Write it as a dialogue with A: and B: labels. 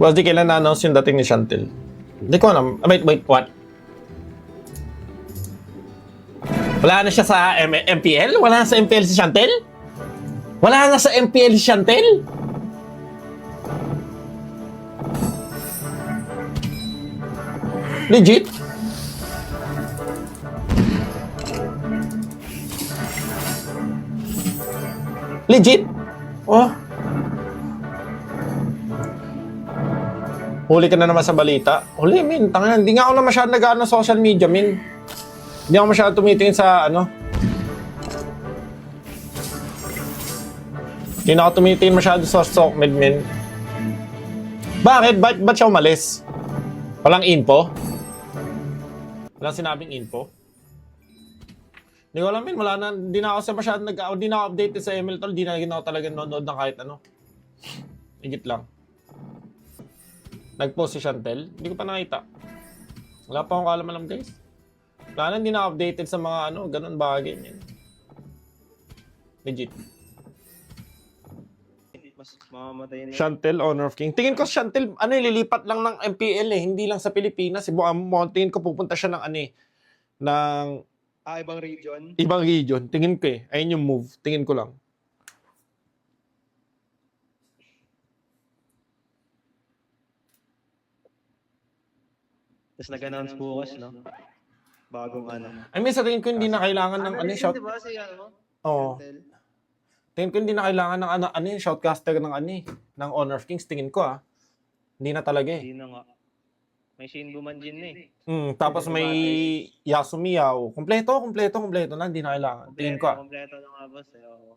A: Boss, di kailan na-announce yung dating ni Chantel? Hindi ko alam. Ah, Wait, wait, what? Wala na siya sa M- MPL? Wala na sa MPL si Chantel? Wala na sa MPL si Chantel? Legit? Legit? Oh. Huli ka na naman sa balita. Huli, min. Tanga, hindi nga ako na masyadong nag sa social media, min. Hindi ako masyadong tumitingin sa ano. Hindi na ako tumitingin masyado sa stock med, min. Bakit? Ba't, ba't siya umalis? Walang info? Walang sinabing info? Hindi ko alam, min. Wala na. Hindi na ako sa masyadong nag... Hindi na ako updated sa ML tol. Hindi na ginawa talaga nanonood ng kahit ano. Higit lang. Nag-post si Chantel. Hindi ko pa nakita. Wala pa akong kaalam-alam, guys. Wala na, hindi na updated sa mga ano, ganun bagay. Yan. Legit.
B: Mas mamamatay na yun.
A: Chantel, Honor of King. Tingin ko Chantel, ano, lilipat lang ng MPL eh. Hindi lang sa Pilipinas. Ibu, um, tingin ko pupunta siya ng ano eh. Ng
B: Ah, ibang region.
A: ibang region. Tingin ko eh. Ayun yung move. Tingin ko lang.
B: Tapos nag-announce bukas, no? Bagong ano.
A: I mean, sa tingin ko hindi na kailangan ng ano,
B: rin
A: shout...
B: Diba si ano?
A: Oo.
B: Chantel?
A: Tingin ko hindi na kailangan ng ano, ano yung shoutcaster ng ano eh. Ng Honor of Kings. Tingin ko ah. Hindi na talaga eh.
B: Hindi na nga. May Shin Bumanjin na eh.
A: Mm, tapos may Yasumiyaw. Kompleto, kompleto, kompleto na. Hindi na kailangan. Tingin ko ah.
B: Kompleto na nga boss eh. oo.